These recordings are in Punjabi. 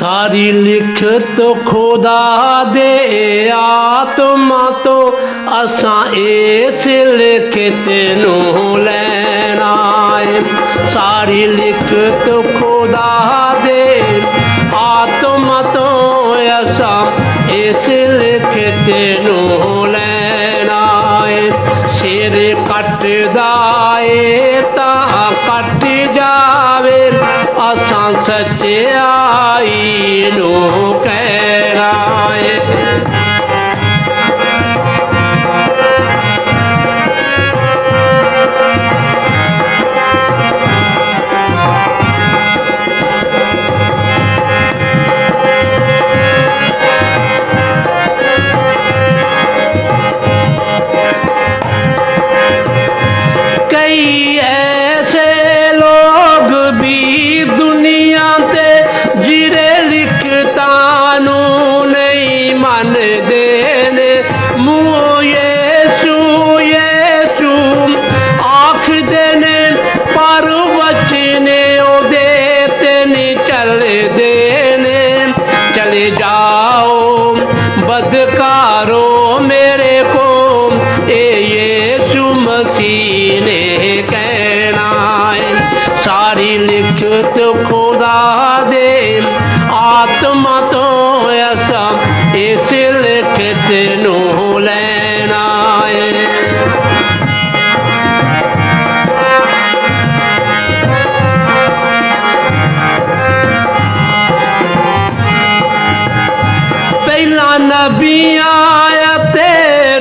ਸਾਰੀ ਲਿਖਤ ਖੁਦਾ ਦੇ ਆਤਮਾ ਤੋਂ ਅਸਾਂ ਇਸ ਲਿਖਤ ਨੂੰ ਲੈਣਾ ਏ ਸਾਰੀ ਲਿਖਤ ਖੁਦਾ ਦੇ ਆਤਮਾ ਤੋਂ ਅਸਾਂ ਇਸ ਲਿਖਤ ਨੂੰ ਲੈਣਾ ਏ ਸਿਰ ਕੱਟਦਾ ਏ ਤਾਂ ਕੱਟ ਜਾ सचाई आई रो कई मान देने मुँह ये सू ये देने पर बचने ओ देते नी चल देने। चले जाओ बदकारो मेरे को ये सुमसीने कहना सारी लिखत खुदा दे, आत्मा तो ऐसा ਲਿਖਤ ਨੂੰ ਲੈਣਾ ਏ ਪਹਿਲਾਂ ਨਬੀਆਂ ਅਤੇ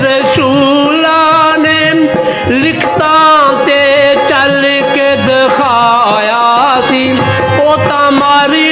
ਰਸੂਲਾਂ ਨੇ ਲਿਖਤਾਂ ਤੇ ਚੱਲ ਕੇ ਦਿਖਾਇਆ ਸੀ। ਉਹ ਤਾਂ ਮਾਰੀ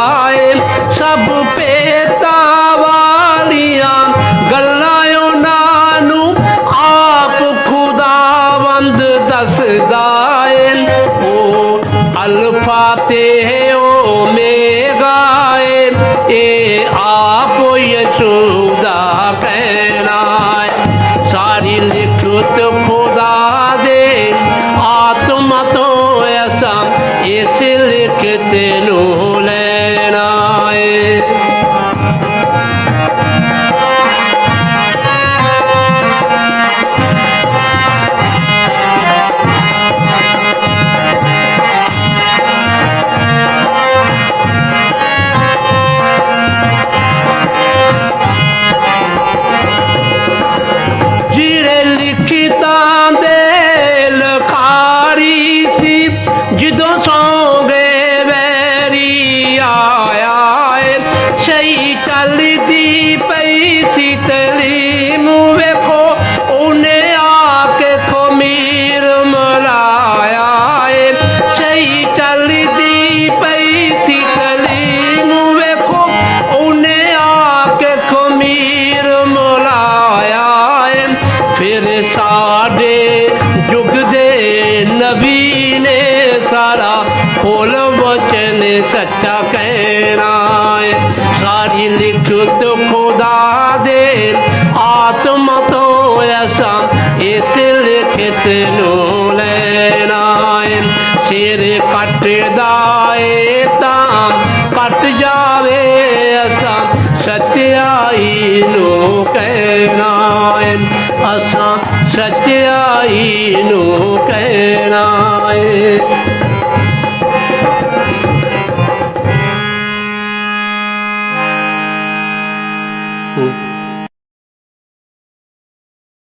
ए आप यशोदा पहनाए सारी लिखुत खुदा दे, आत्मा तो ऐसा इस लिखते लो ले टली दी पई सीत ਸੱਚਾ ਕਹਿਣਾ ਏ ਸਾਰੀ ਲਿਖਤ ਖੁਦਾ ਦੇ, ਆਤਮਾ ਤੋਂ ਲੈਣਾ ਸਿਰ ਕੱਟਦਾ ਏ ਤਾਂ ਕੱਟ ਜਾਵੇ ਅਸਾਂ ਸੱਚਾਈ ਨੂੰ ਕਹਿਣਾ ਏ ਅਸਾਂ ਸੱਚਾਈ ਨੂੰ ਕਹਿਣਾ ਏ